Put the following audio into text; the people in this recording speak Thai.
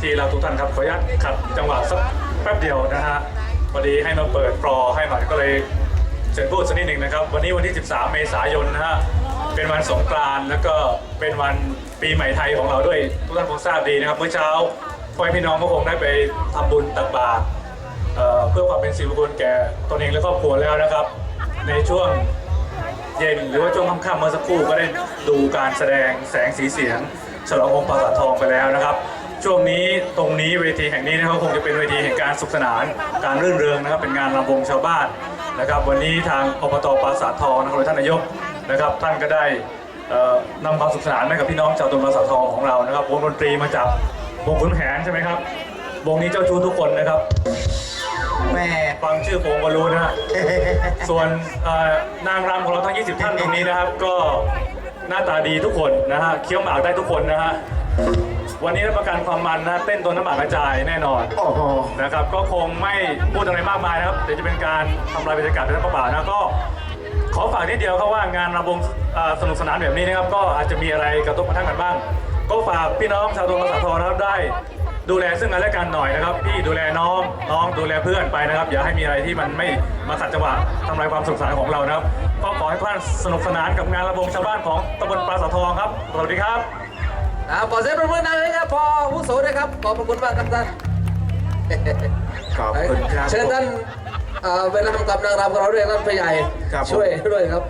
ที่เราทุกท่านครับขออนุญาตขัดจังหวะสักแป๊บเดียวนะฮะพอดีให้มาเปิดปรอให้หน่อยก็เลยเชิญพูดสักนิดหนึ่งนะครับ วันนี้วันที่ 13 เมษายนนะฮะเป็นวันสงกรานต์แล้วก็เป็นวันปีใหม่ไทยของเราด้วย ทุกท่านคงทราบดีนะครับ เมื่อเช้าพ่อพี่น้องก็คงได้ไปทำบุญตักบาตรเเพื่อความเป็นสิริมงคลแก่ตนเองและครอบครัวแล้วนะครับ ในช่วงเย็นหรือว่าช่วงค่ำๆเมื่อสักครู่ก็ได้ดูการแสดงแสงสีเสียง ฉลององค์ปราสาททองไปแล้วนะครับ ช่วงนี้ตรงนี้เวทีแห่งนี้นะครับคงจะเป็นเวทีแห่งการสุขสนาน การรื่นเริงนะครับ เป็นงานรำวงชาวบ้านนะครับ วันนี้ทางอบตปราสาททองนะครับโดยท่านนายกนะครับ ท่านก็ได้เอ่อนำความสุขสนานให้กับพี่น้องชาวตำบลปราสาททองของเรานะครับวงดนตรีมาจากวงขุนแผนใช่ไหมครับวงนี้เจ้าชู้ทุกคนนะครับแม่ฟังชื่อวงก็รู้นะฮะส่วนเอ่อนางรำของเราทั้ง 20 ท่านตรงนี้นะครับ ก็หน้าตาดีทุกคนนะฮะเคี้ยวหมากได้ทุกคนนะฮะ วันนี้รับประกันความมันนะเต้นตัวน้ำหมากกระจายแน่นอนโอ้โหนะครับ ก็คงไม่พูดอะไรมากมายนะครับ เดี๋ยวจะเป็นการทำลายบรรยากาศในรับประบานะก็ ขอฝากนิดเดียวครับว่างานรำวงเอ่อสนุกสนานแบบนี้นะครับ ก็อาจจะมีอะไรกระทบกระทั่งกันบ้าง ก็ฝากพี่น้องชาวตำบลภาษาทองนะครับได้ ดูแลซึ่งกันและกันหน่อยนะครับ พี่ดูแลน้องน้องดูแลเพื่อนไปนะครับ อย่าให้มีอะไรที่มันไม่มาขัดจังหวะทำลายความสนุกสนานของเรานะครับก็ขอให้ทุกท่านสนุกสนานกับงานระบงชาวบ้านของตำบลปราสาททองครับสวัสดีครับ อ่าขอเสียงปรบมือหน่อยนะครับพอผู้โสนะครับขอบพระคุณมากครับท่านขอบคุณครับ เชิญท่านเอ่อเวลาทำกับนางรำของเราด้วยครับพี่ใหญ่ครับผม ช่วยด้วยครับ